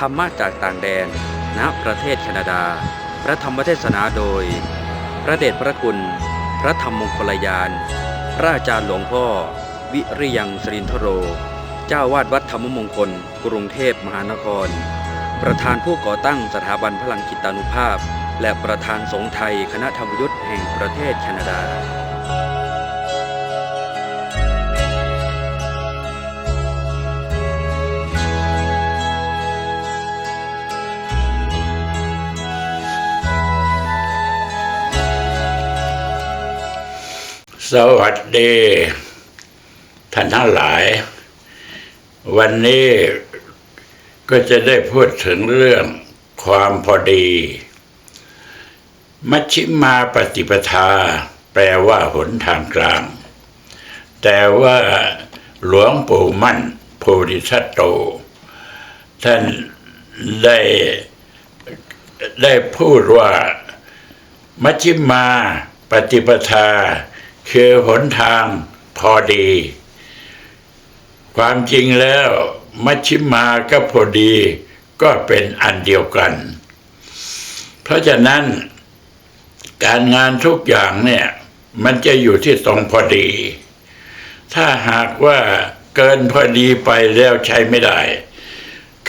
ธรรมะจากต่างแดน ณ ประเทศแคนาดา พระธรรมเทศนาโดย พระเดชพระคุณ พระธรรมมงคลยาน พระอาจารย์หลวงพ่อ วิริยังสรินทโร เจ้าวาดวัดธรรมมงคล กรุงเทพมหานคร ประธานผู้ก่อตั้งสถาบันพลังจิตานุภาพ และประธานสงฆ์ไทยคณะธรรมยุทธ์แห่งประเทศแคนาดา สวัสดี ท่านทั้งหลาย วันนี้ก็จะได้พูดถึงเรื่องความพอดี มัชชิมาปฏิปทา แปลว่าหนทางกลาง แต่ว่าหลวงปู่มั่นโพธิสัตโต ท่านได้ได้พูดว่ามัชชิมาปฏิปทา คือหนทางพอดี ความจริงแล้วมัชชิมากับพอดีก็เป็นอันเดียวกัน เพราะฉะนั้นการงานทุกอย่างเนี่ย มันจะอยู่ที่ตรงพอดี ถ้าหากว่าเกินพอดีไปแล้วใช้ไม่ได้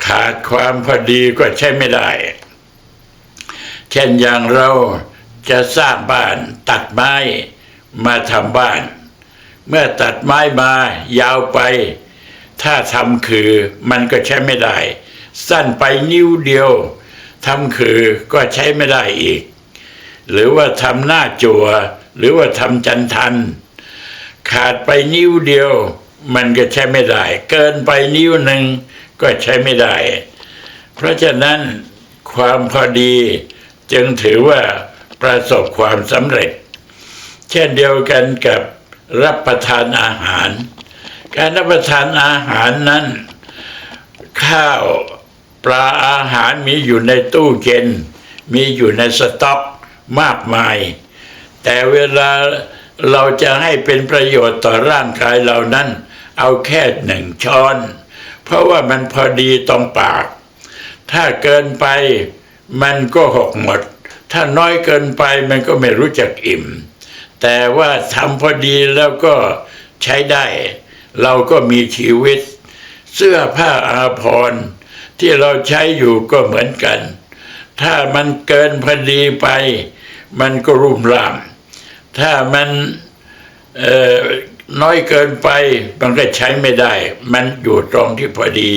ขาดความพอดีก็ใช้ไม่ได้ เช่นอย่างเราจะสร้างบ้านตัดไม้ มาทำบ้าน เมื่อตัดไม้มายาวไป ถ้าทำคือมันก็ใช้ไม่ได้ สั้นไปนิ้วเดียวทำคือก็ใช้ไม่ได้อีก หรือว่าทำหน้าจัวหรือว่าทำจันทัน ขาดไปนิ้วเดียว มันก็ใช้ไม่ได้ เกินไปนิ้วหนึ่งก็ใช้ไม่ได้ เพราะฉะนั้นความพอดีจึงถือว่าประสบความสำเร็จ เช่นเดียวกันกับรับประทานอาหาร การรับประทานอาหารนั้น ข้าวปลาอาหารมีอยู่ในตู้เย็นมีอยู่ในสต็อกมากมาย แต่เวลาเราจะให้เป็นประโยชน์ต่อร่างกายเรานั้น เอาแค่หนึ่งช้อน เพราะว่ามันพอดีตรงปาก ถ้าเกินไปมันก็หกหมด ถ้าน้อยเกินไปมันก็ไม่รู้จักอิ่ม แต่ว่าทำพอดีแล้วก็ใช้ได้ เราก็มีชีวิต เสื้อผ้าอาภรณ์ที่เราใช้อยู่ก็เหมือนกัน ถ้ามันเกินพอดีไป มันก็รุ่มร่าม ถ้ามันน้อยเกินไปมันก็ใช้ไม่ได้ มันอยู่ตรงที่พอดี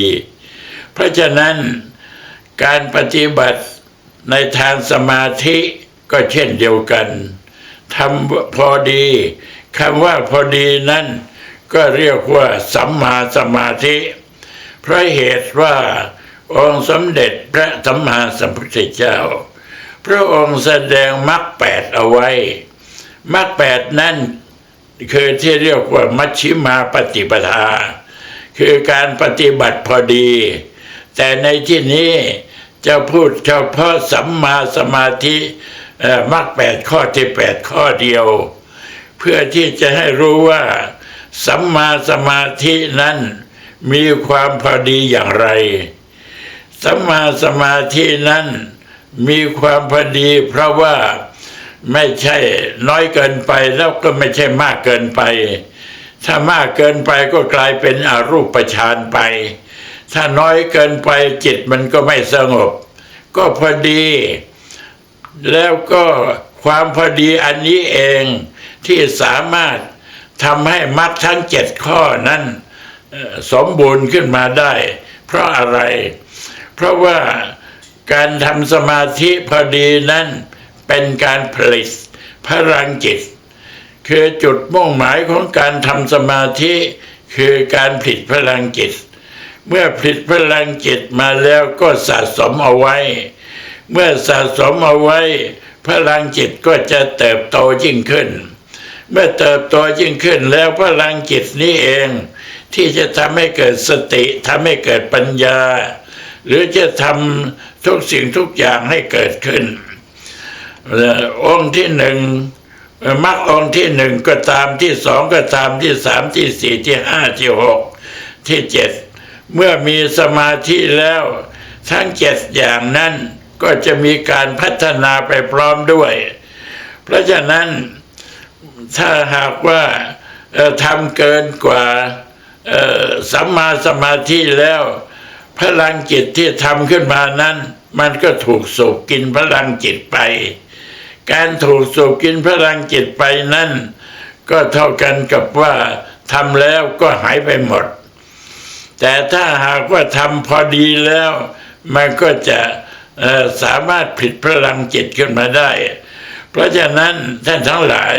เพราะฉะนั้นการปฏิบัติในทางสมาธิก็เช่นเดียวกัน ทำพอดีคำว่าพอดีนั้น ก็เรียกว่าสัมมาสมาธิเพราะเหตุว่าองค์สมเด็จพระสัมมาสัมพุทธเจ้า พระองค์แสดงมรรคแปดเอาไว้มรรคแปดนั้นคือที่เรียกว่ามัชชิมาปฏิปทา คือการปฏิบัติพอดี แต่ในที่นี้จะพูดเฉพาะสัมมาสมาธิ มรรคแปดข้อที่แปดข้อเดียว เพื่อที่จะให้รู้ว่า สัมมาสมาธินั้นมีความพอดีอย่างไร สัมมาสมาธินั้นมีความพอดีเพราะว่าไม่ใช่น้อยเกินไปแล้วก็ไม่ใช่มากเกินไป ถ้ามากเกินไปก็กลายเป็นอรูปฌานไป ถ้าน้อยเกินไปจิตมันก็ไม่สงบ ก็พอดี แล้วก็ความพอดีอันนี้เองที่สามารถทำให้มรรคทั้งเจ็ดข้อนั้นสมบูรณ์ขึ้นมาได้ เพราะอะไร เพราะว่าการทำสมาธิพอดีนั้นเป็นการผลิตพลังจิต คือจุดมุ่งหมายของการทำสมาธิคือการผลิตพลังจิต เมื่อผลิตพลังจิตมาแล้วก็สะสมเอาไว้ เมื่อสะสมเอาไว้ พลังจิตก็จะเติบโตยิ่งขึ้น เมื่อเติบโตยิ่งขึ้นแล้วพลังจิตนี้เอง ที่จะทำให้เกิดสติทำให้เกิดปัญญา หรือจะทำทุกสิ่งทุกอย่างให้เกิดขึ้น องค์ที่หนึ่งมรรคองค์ที่หนึ่งก็ตามที่สองก็ตามที่สามที่สี่ที่ห้าที่หกที่เจ็ดเมื่อมีสมาธิแล้ว ทั้งเจ็ดอย่างนั้น ก็จะมีการพัฒนาไปพร้อมด้วย เพราะฉะนั้นถ้าหากว่าทำเกินกว่าสัมมาสมาธิแล้ว พลังจิตที่ทำขึ้นมานั้น มันก็ถูกสูบกินพลังจิตไป การถูกสูบกินพลังจิตไปนั้น ก็เท่ากันกับว่าทำแล้วก็หายไปหมด แต่ถ้าหากว่าทำพอดีแล้ว มันก็จะ สามารถผิดพลังจิตขึ้นมาได้ เพราะฉะนั้นท่านทั้งหลาย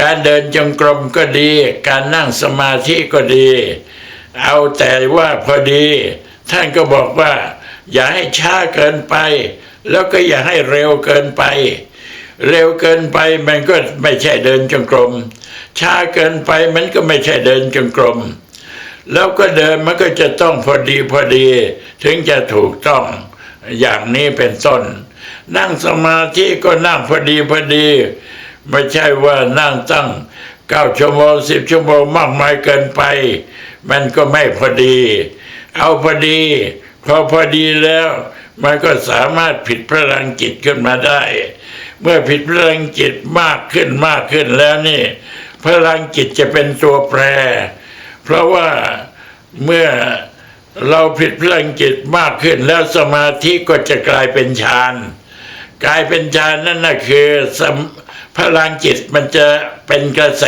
การเดินจงกรมก็ดี การนั่งสมาธิก็ดี เอาแต่ว่าพอดี ท่านก็บอกว่า อย่าให้ช้าเกินไป แล้วก็อย่าให้เร็วเกินไป เร็วเกินไปมันก็ไม่ใช่เดินจงกรมช้าเกินไปมันก็ไม่ใช่เดินจงกรมแล้วก็เดินมันก็จะต้องพอดีพอดี ถึงจะถูกต้อง อย่างนี้เป็นต้น นั่งสมาธิก็นั่งพอดีพอดี ไม่ใช่ว่านั่งตั้งเก้าชั่วโมงสิบชั่วโมงมากมายเกินไป มันก็ไม่พอดี เอาพอดีพอพอดีแล้ว มันก็สามารถผิดพลังจิตขึ้นมาได้ เมื่อผิดพลังจิตมากขึ้นมากขึ้นแล้วนี่พลังจิตจะเป็นตัวแปร เพราะว่าเมื่อ เราผิดพลังจิตมากขึ้นแล้วสมาธิก็จะกลายเป็นฌานกลายเป็นฌานนั่นนะคือพลังจิตมันจะเป็นกระแส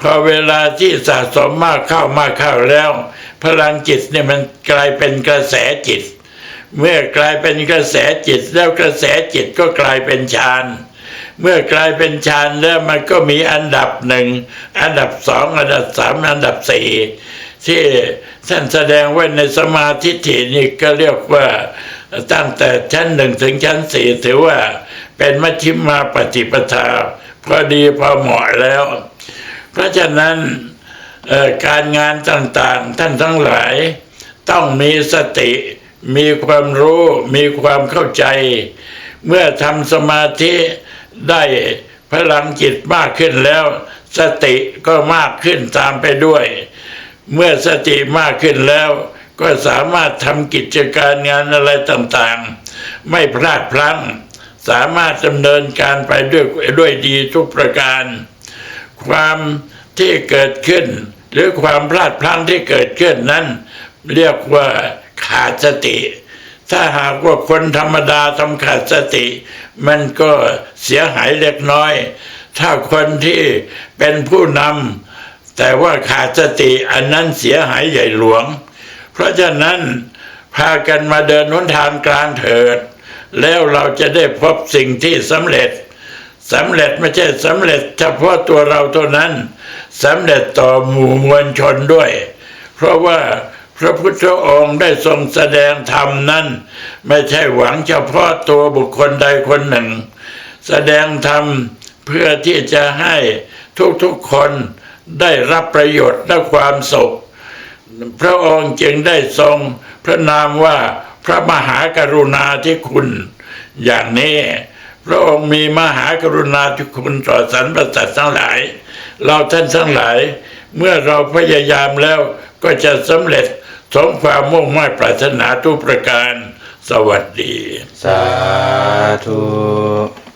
พอเวลาที่สะสมมากเข้ามากเข้าแล้ว พลังจิตเนี่ยมันกลายเป็นกระแสจิต เมื่อกลายเป็นกระแสจิตแล้วกระแสจิตก็กลายเป็นฌานเมื่อกลายเป็นฌานแล้วมันก็มีอันดับหนึ่งอันดับสองอันดับสามอันดับสี่ที่ ท่านแสดงไว้ในสมาธิฐินี่ก็เรียกว่าตั้งแต่ชั้นหนึ่งถึงชั้นสี่ถือว่าเป็นมัชฌิมาปฏิปทาพอดีพอเหมาะแล้ว เพราะฉะนั้นการงานต่างๆ ท่านทั้งหลาย ต้องมีสติ มีความรู้มีความเข้าใจ เมื่อทำสมาธิได้พลังจิตมากขึ้นแล้ว สติก็มากขึ้นตามไปด้วย เมื่อสติมากขึ้นแล้ว ก็สามารถทำกิจการงานอะไรต่างๆ ไม่พลาดพลั้ง สามารถดำเนินการไปด้วยด้วยดีทุกประการ ความที่เกิดขึ้น หรือความพลาดพลั้งที่เกิดขึ้นนั้น เรียกว่าขาดสติ ถ้าหากว่าคนธรรมดาทำขาดสติ มันก็เสียหายเล็กน้อย ถ้าคนที่เป็นผู้นำ แต่ว่าขาดสติอันนั้นเสียหายใหญ่หลวง เพราะฉะนั้นพากันมาเดินหนทางกลางเถิด แล้วเราจะได้พบสิ่งที่สำเร็จสำเร็จไม่ใช่สำเร็จเฉพาะตัวเราเท่านั้นสำเร็จต่อหมู่มวลชนด้วย เพราะว่าพระพุทธองค์ได้ทรงแสดงธรรมนั้น ไม่ใช่หวังเฉพาะตัวบุคคลใดคนหนึ่ง แสดงธรรมเพื่อที่จะให้ทุกๆคน ได้รับประโยชน์และความสุข พระองค์จึงได้ทรงพระนามว่าพระมหากรุณาธิคุณ อย่างนี้ พระองค์มีมหากรุณาธิคุณต่อสรรพสัตว์ทั้งหลาย เราท่านทั้งหลาย เมื่อเราพยายามแล้วก็จะสำเร็จสมความมุ่งมั่นปรารถนาทุกประการ สวัสดี สาธุ